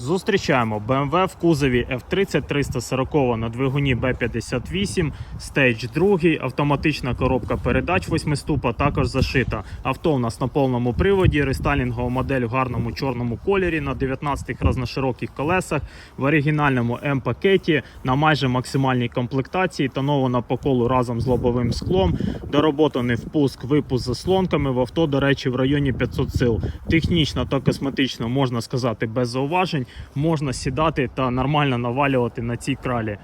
Зустрічаємо BMW в кузові F30 340 на двигуні B58, Stage 2, автоматична коробка передач 8 ступа також зашита. Авто у нас на повному приводі, рестайлінгова модель в гарному чорному кольорі на 19 разношироких колесах, в оригінальному М-пакеті на майже максимальній комплектації, тонована по колу разом з лобовим склом, дороботаний впуск, випуск заслонками. В авто, до речі, в районі 500 сил. Технічно та косметично можна сказати без зауважень. Можна сідати та нормально навалювати на цій кралі.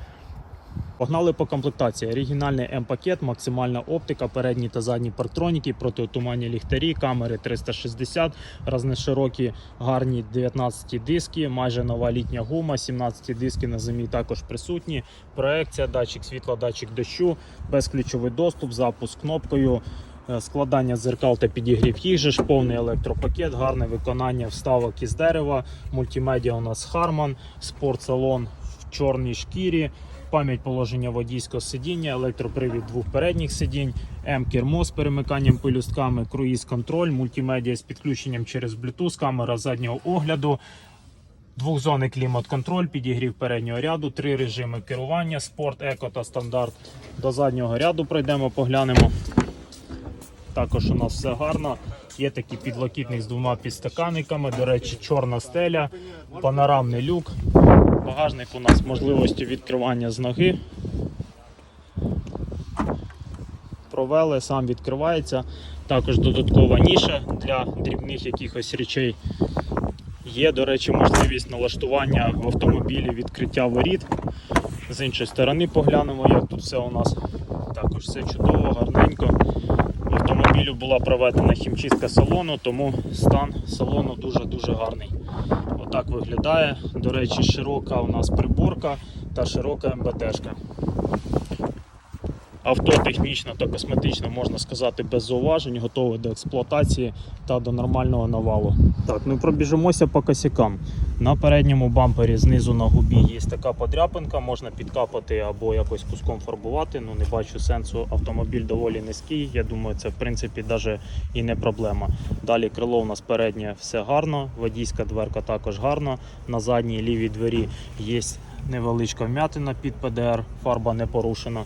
Погнали по комплектації. Оригінальний М-пакет, максимальна оптика, передні та задні парктроніки, протиотуманні ліхтарі, камери 360, разноширокі гарні 19 диски, майже нова літня гума, 17 диски на зимі також присутні. Проекція, датчик світла, датчик дощу, безключовий доступ, запуск кнопкою. Е, Складання зеркал та підігрів їх же ж повний електропакет, гарне виконання вставок із дерева, мультимедіа у нас Harman, спортсалон в чорній шкірі, пам'ять положення водійського сидіння, електропривід двох передніх сидінь, М-кермо з перемиканням пелюстками, круїз-контроль, мультимедіа з підключенням через Bluetooth, камера заднього огляду. Двохзонний клімат-контроль, підігрів переднього ряду, три режими керування, спорт, еко та стандарт. До заднього ряду пройдемо, поглянемо. Також у нас все гарно. Є такий підлокітник з двома підстаканниками. До речі, чорна стеля, панорамний люк. Багажник у нас з можливістю відкривання з ноги. Провели, сам відкривається. Також додаткова ніша для дрібних якихось речей. Є, до речі, можливість налаштування в автомобілі відкриття воріт. З іншої сторони поглянемо, як тут все у нас. Також все чудово, гарненько. Автомобілю була проведена хімчистка салону, тому стан салону дуже-дуже гарний. Отак виглядає. До речі, широка у нас приборка та широка МБТшка. Авто технічно та косметично можна сказати без зауважень, готове до експлуатації та до нормального навалу. Так, ну пробіжимося по косякам. На передньому бампері знизу на губі є така подряпинка, можна підкапати або якось куском фарбувати. Ну не бачу сенсу. Автомобіль доволі низький. Я думаю, це в принципі навіть і не проблема. Далі крило у нас переднє все гарно, водійська дверка також гарна. На задній лівій двері є невеличка вмятина під ПДР, фарба не порушена.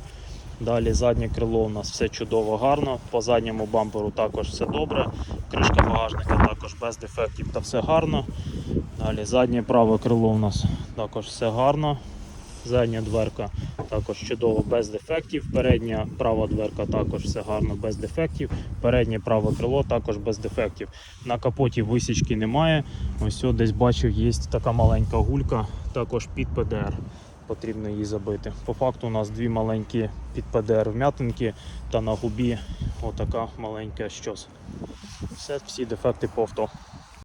Далі заднє крило у нас все чудово гарно. По задньому бамперу також все добре. Кришка багажника також без дефектів та все гарно. Далі заднє праве крило у нас також все гарно. Задня дверка також чудово без дефектів. Передня права дверка також все гарно без дефектів. Переднє праве крило також без дефектів. На капоті висічки немає. Ось десь бачив, є така маленька гулька, також під ПДР. Потрібно її забити. По факту у нас дві маленькі під ПДР вм'ятинки та на губі отака маленька щось. Все, всі дефекти по.